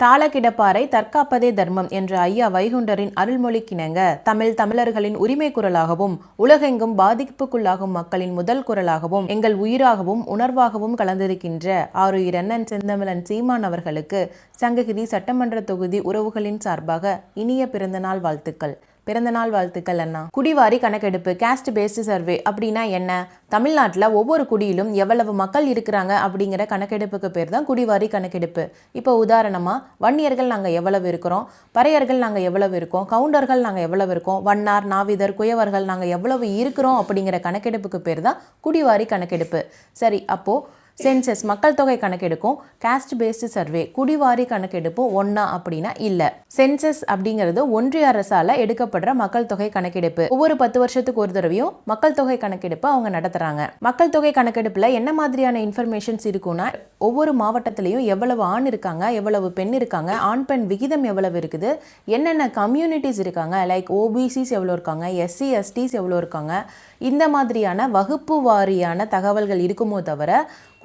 தாளகிடப்பாரை தற்காப்பதே தர்மம் என்ற ஐயா வைகுண்டரின் அருள்மொழிக்கிணங்க தமிழ் தமிழர்களின் உரிமை குரலாகவும் உலகெங்கும் பாதிப்புக்குள்ளாகும் மக்களின் முதல் குரலாகவும் எங்கள் உயிராகவும் உணர்வாகவும் கலந்திருக்கின்ற ஆறு இரண்ணன் செந்தமிழன் சீமான் அவர்களுக்கு சங்ககிரி சட்டமன்ற தொகுதி உறவுகளின் சார்பாக இனிய பிறந்தநாள் வாழ்த்துக்கள். பிறந்தநாள் வாழ்த்துக்கள் அண்ணா. குடிவாரி கணக்கெடுப்பு கேஸ்ட் பேஸ்டு சர்வே அப்படின்னா என்ன? தமிழ்நாட்டில் ஒவ்வொரு குடியிலும் எவ்வளவு மக்கள் இருக்கிறாங்க அப்படிங்கிற கணக்கெடுப்புக்கு பேர் தான் குடிவாரி கணக்கெடுப்பு. இப்போ உதாரணமாக வன்னியர்கள் நாங்கள் எவ்வளவு இருக்கிறோம்? பறையர்கள் நாங்கள் எவ்வளவு இருக்கோம்? கவுண்டர்கள் நாங்கள் எவ்வளவு இருக்கோம்? வண்ணார் நாவிதர் குயவர்கள் நாங்கள் எவ்வளவு இருக்கிறோம் அப்படிங்கிற கணக்கெடுப்புக்கு பேர் தான் குடிவாரி கணக்கெடுப்பு. சரி அப்போது சென்சஸ் மக்கள் தொகை கணக்கெடுக்கும் காஸ்ட் பேஸ்டு சர்வே குடிவாரி கணக்கெடுப்பும் ஒன்றா அப்படின்னா இல்லை. சென்சஸ் அப்படிங்கிறது ஒன்றிய அரசால் எடுக்கப்படுற மக்கள் தொகை கணக்கெடுப்பு. ஒவ்வொரு பத்து வருஷத்துக்கு ஒரு தடவையும் மக்கள் தொகை கணக்கெடுப்பு அவங்க நடத்துகிறாங்க மக்கள் தொகை கணக்கெடுப்பில் என்ன மாதிரியான இன்ஃபர்மேஷன்ஸ் இருக்குன்னா ஒவ்வொரு மாவட்டத்திலையும் எவ்வளவு ஆண் இருக்காங்க எவ்வளவு பெண் இருக்காங்க ஆண் பெண் விகிதம் எவ்வளவு இருக்குது என்னென்ன கம்யூனிட்டிஸ் இருக்காங்க லைக் ஓபிசிஸ் எவ்வளோ இருக்காங்க எஸ்சி எஸ்டிஸ் எவ்வளோ இருக்காங்க இந்த மாதிரியான வகுப்பு வாரியான தகவல்கள் இருக்குமோ தவிர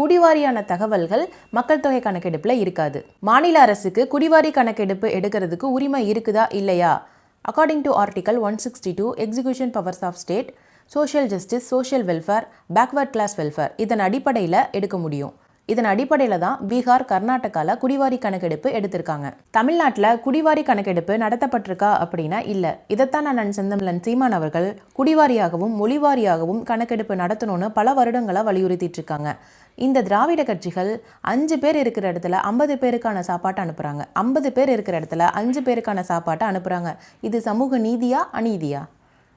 குடிவாரியான தகவல்கள் மக்கள் தொகை கணக்கெடுப்பில் இருக்காது. மாநில அரசுக்கு குடிவாரி கணக்கெடுப்பு எடுக்கிறதுக்கு உரிமை இருக்குதா இல்லையா? According to article one sixty two execution powers of state social justice social welfare backward class welfare இதன் அடிப்படையில் எடுக்க முடியும். இதன் அடிப்படையில் தான் பீகார் கர்நாடகாவில் குடிவாரி கணக்கெடுப்பு எடுத்திருக்காங்க. தமிழ்நாட்டில் குடிவாரி கணக்கெடுப்பு நடத்தப்பட்டிருக்கா அப்படின்னா இல்லை. இதைத்தான் நான் செந்தமிழன் சீமான் அவர்கள் குடிவாரியாகவும் மொழிவாரியாகவும் கணக்கெடுப்பு நடத்தணும்னு பல வருடங்களாக வலியுறுத்திட்டு இருக்காங்க இந்த திராவிட கட்சிகள் அஞ்சு பேர் இருக்கிற இடத்துல ஐம்பது பேருக்கான சாப்பாட்டை அனுப்புகிறாங்க ஐம்பது பேர் இருக்கிற இடத்துல அஞ்சு பேருக்கான சாப்பாட்டை அனுப்புகிறாங்க இது சமூக நீதியா அநீதியா?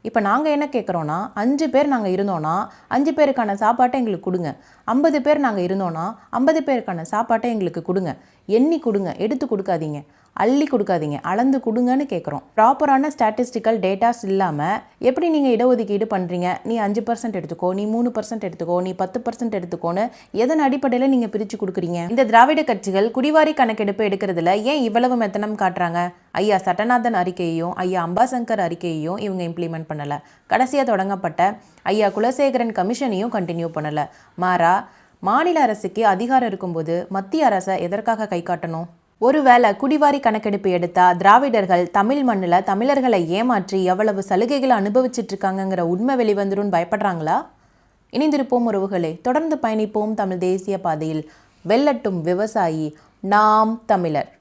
இப்போ நாங்கள் என்ன கேட்குறோன்னா அஞ்சு பேர் நாங்கள் இருந்தோன்னா அஞ்சு பேருக்கான சாப்பாட்டை எங்களுக்கு கொடுங்க. ஐம்பது பேர் நாங்கள் இருந்தோன்னா ஐம்பது பேருக்கான சாப்பாட்டை எங்களுக்கு கொடுங்க. எண்ணி கொடுங்க. எடுத்து கொடுக்காதீங்க. அள்ளி கொடுக்காதீங்க. அளந்து கொடுங்கன்னு கேட்குறோம் ப்ராப்பரான ஸ்டாட்டிஸ்டிக்கல் டேட்டாஸ் இல்லாமல் எப்படி நீங்கள் இடஒதுக்கீடு பண்ணுறீங்க நீ அஞ்சு பர்சன்ட் எடுத்துக்கோ நீ மூணு பர்சன்ட் எடுத்துக்கோ நீ பத்து பர்சன்ட் எடுத்துக்கோன்னு எதன் அடிப்படையில் நீங்கள் பிரித்து கொடுக்குறீங்க? இந்த திராவிட கட்சிகள் குடிவாரி கணக்கெடுப்பு எடுக்கிறதுல ஏன் இவ்வளவு மெத்தனம் காட்டுறாங்க? ஐயா சட்டநாதன் அறிக்கையையும் ஐயா அம்பாசங்கர் அறிக்கையையும் இவங்க இம்ப்ளிமெண்ட் பண்ணலை. கடைசியாக தொடங்கப்பட்ட ஐயா குலசேகரன் கமிஷனையும் கண்டினியூ பண்ணலை. மாறா மாநில அரசுக்கு அதிகாரம் இருக்கும்போது மத்திய அரசை எதற்காக கை காட்டணும்? ஒருவேளை குடிவாரி கணக்கெடுப்பு எடுத்தா திராவிடர்கள் தமிழ் மண்ணில் தமிழர்களை ஏமாற்றி எவ்வளவு சலுகைகளை அனுபவிச்சிட்டு இருக்காங்கங்கிற உண்மை வெளிவந்துரும் பயப்படுறாங்களா? இணைந்திருப்போம் உறவுகளே. தொடர்ந்து பயணிப்போம் தமிழ் தேசிய பாதையில் வெல்லட்டும் விவசாயி நாம் தமிழர்.